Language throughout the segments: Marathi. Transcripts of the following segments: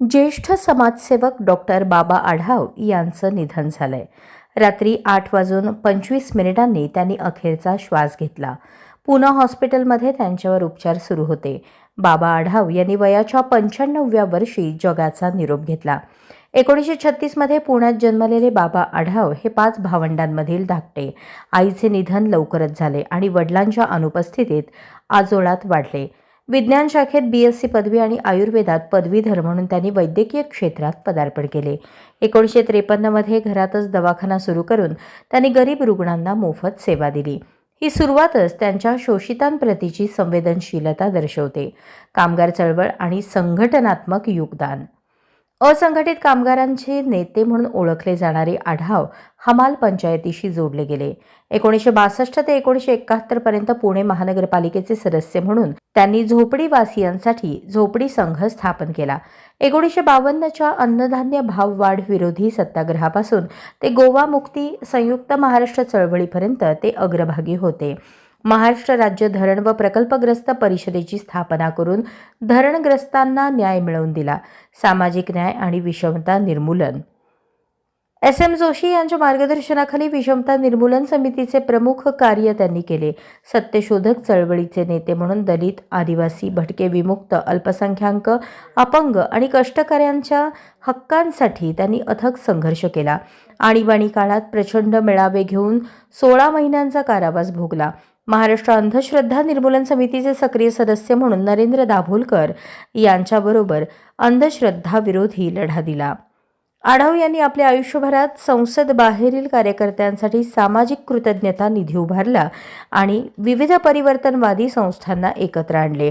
ज्येष्ठ समाजसेवक डॉक्टर बाबा आढाव यांचं निधन झालंय. रात्री आठ वाजून पंचवीस मिनिटांनी त्यांनी अखेरचा श्वास घेतला. पुणे हॉस्पिटलमध्ये त्यांच्यावर उपचार सुरू होते. बाबा आढाव यांनी वयाच्या पंच्याण्णवव्या वर्षी जगाचा निरोप घेतला. एकोणीसशे छत्तीसमध्ये पुण्यात जन्मलेले बाबा आढाव हे पाच भावंडांमधील धाकटे. आईचे निधन लवकरच झाले आणि वडिलांच्या अनुपस्थितीत आजोळात वाढले. विज्ञान शाखेत बी एस सी पदवी आणि आयुर्वेदात पदवीधर म्हणून त्यांनी वैद्यकीय क्षेत्रात पदार्पण केले. एकोणीसशे त्रेपन्नमध्ये घरातच दवाखाना सुरू करून त्यांनी गरीब रुग्णांना मोफत सेवा दिली. ही सुरुवातच त्यांच्या शोषितांप्रतीची संवेदनशीलता दर्शवते. कामगार चळवळ आणि संघटनात्मक योगदान. असंघटित कामगारांचे नेते म्हणून ओळखले जाणारे आढाव हमाल पंचायतीशी जोडले गेले. एकोणीसशे बासष्ट ते एकोणीसशे एकाहत्तर पर्यंत पुणे महानगरपालिकेचे सदस्य म्हणून त्यांनी झोपडीवासियांसाठी झोपडी संघ स्थापन केला. एकोणीसशे बावन्नच्या अन्नधान्य भाववाढ विरोधी सत्याग्रहापासून ते गोवा मुक्ती संयुक्त महाराष्ट्र चळवळीपर्यंत ते अग्रभागी होते. महाराष्ट्र राज्य धरण व प्रकल्पग्रस्त परिषदेची स्थापना करून धरणग्रस्तांना न्याय मिळवून दिला. सामाजिक न्याय आणि विषमता निर्मूलन. एस एम जोशी यांच्या मार्गदर्शनाखाली विषमता निर्मूलन समितीचे प्रमुख कार्य त्यांनी केले. सत्यशोधक चळवळीचे नेते म्हणून दलित आदिवासी भटके विमुक्त अल्पसंख्याक अपंग आणि कष्टकऱ्यांच्या हक्कांसाठी त्यांनी अथक संघर्ष केला. आणीबाणी काळात प्रचंड मेळावे घेऊन सोळा महिन्यांचा कारावास भोगला. महाराष्ट्र अंधश्रद्धा निर्मूलन समितीचे सक्रिय सदस्य म्हणून नरेंद्र दाभोलकर यांच्याबरोबर अंधश्रद्धा विरोधी लढा दिला. आढाव यांनी आपल्या आयुष्यभरात संसद बाहेरील कार्यकर्त्यांसाठी सामाजिक कृतज्ञता निधी उभारला आणि विविध परिवर्तनवादी संस्थांना एकत्र आणले.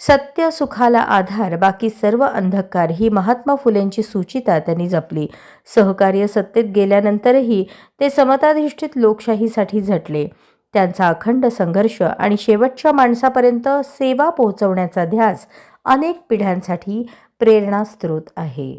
सत्य सुखाला आधार बाकी सर्व अंधकार ही महात्मा फुलेंची सूचिता त्यांनी जपली. सहकार्य सत्तेत गेल्यानंतरही ते समताधिष्ठित लोकशाहीसाठी झटले. त्यांचा अखंड संघर्ष आणि शेवटच्या माणसापर्यंत सेवा पोहोचवण्याचा ध्यास अनेक पिढ्यांसाठी प्रेरणास्त्रोत आहे.